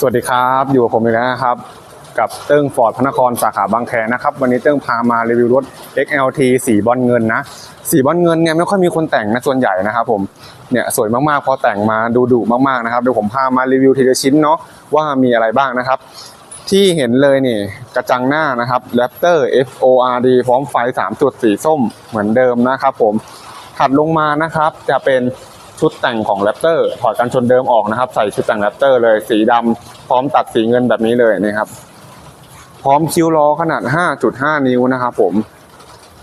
สวัสดีครับ อยู่กับผมอีกแล้วนะครับ กับเติ้งฟอร์ดพระนครสาขาบางแคนะครับ วันนี้เติ้งพามารีวิวรถ XLT สีบอลเงินนะ สีบอลเงินเนี่ยไม่ค่อยมีคนแต่งนะส่วนใหญ่นะครับผมเนี่ยสวยมากๆ พอแต่งมาดูดุมากๆนะครับเดี๋ยวผมพามารีวิวทีละชิ้นเนาะว่ามีอะไรบ้างนะครับ ที่เห็นเลยนี่กระจังหน้านะครับ Raptor FORD พร้อมไฟ3จุดสีส้มเหมือนเดิมนะครับผมถัดลงมานะครับจะเป็น ชุดแต่งของ Raptor ถอดกันชนเดิมออกนะครับ ใส่ชุดแต่ง Raptor เลยสีดำพร้อมตัดสีเงินแบบนี้เลยนี่ครับ พร้อมคิ้วล้อขนาด 5.5 นิ้วนะครับผม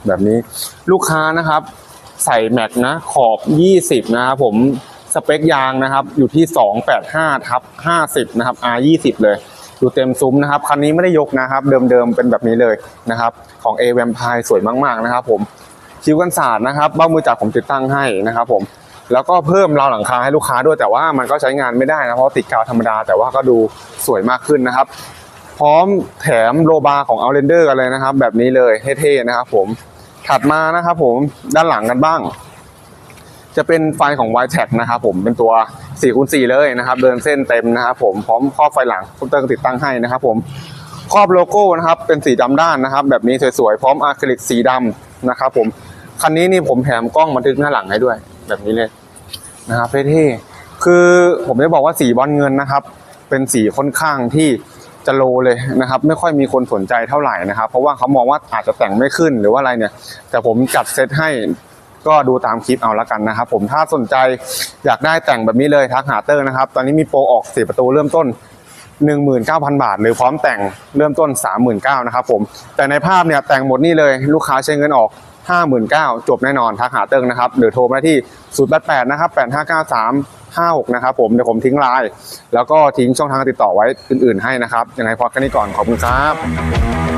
แบบนี้ลูกค้านะครับ ใส่แม็กนะขอบ 20 นะครับผมสเปคยางนะครับ อยู่ที่ 285ทับ50 นะครับ R20 เลยดูเต็มซุ้มนะครับ คันนี้ไม่ได้ยกนะครับ เดิมๆเป็นแบบนี้เลยนะครับ ของ A v a m p i r e สวยมากๆนะครับผมคิ้วกันศาสตร์นะครับ เบ้ามือจับผมติดตั้งให้นะครับผม แล้วก็เพิ่มราวหลังคาให้ลูกค้าด้วยแต่ว่ามันก็ใช้งานไม่ได้นะเพราะติดกาวธรรมดา แต่ว่าก็ดูสวยมากขึ้นนะครับ พร้อมแถมโลบาของ Outlander กันเลยนะครับ แบบนี้เลยเท่ๆนะครับ ผมถัดมานะครับ ผมด้านหลังกันบ้าง จะเป็นไฟของ y t e c นะครับ ผมเป็นตัว4คูณ4เลยนะครับ เดินเส้นเต็มนะครับ ผมพร้อมครอบไฟหลังผมเติมติดตั้งให้นะครับ ผมครอบโลโก้นะครับ เป็นสีดำด้านนะครับ แบบนี้สวยๆพร้อมอะคริลิกสีดำนะครับ ผมคันนี้นี่ผมแถมกล้องบันทึกหน้าหลังให้ด้วย แบบนี้เลยนะครับเท่ๆคือผมจะบอกว่าสีบอลเงินนะครับ เป็นสีค่อนข้างที่จะโลเลยนะครับ ไม่ค่อยมีคนสนใจเท่าไหร่นะครับ เพราะว่าเขามองว่าอาจจะแต่งไม่ขึ้นหรือว่าอะไรเนี่ย แต่ผมจัดเซตให้ก็ดูตามคลิปเอาละกันนะครับ ผมถ้าสนใจอยากได้แต่งแบบนี้เลยทักหาเตอร์นะครับ ตอนนี้มีโปรออกสี่ประตูเริ่มต้น 19,000 บาท หรือพร้อมแต่งเริ่มต้น 39,000นะครับผมแต่ในภาพเนี่ยแต่งหมดนี่เลยลูกค้าใช้เงินออก 59,000 จบแน่นอนทักหาเติ้งนะครับหรือโทรมาที่ 088 นะครับ 8593 56 นะครับผม เดี๋ยวผมทิ้งไลน์แล้วก็ทิ้งช่องทางการติดต่อไว้อื่น ๆ ให้นะครับ ยังไงพอแค่นี้ก่อน ขอบคุณครับ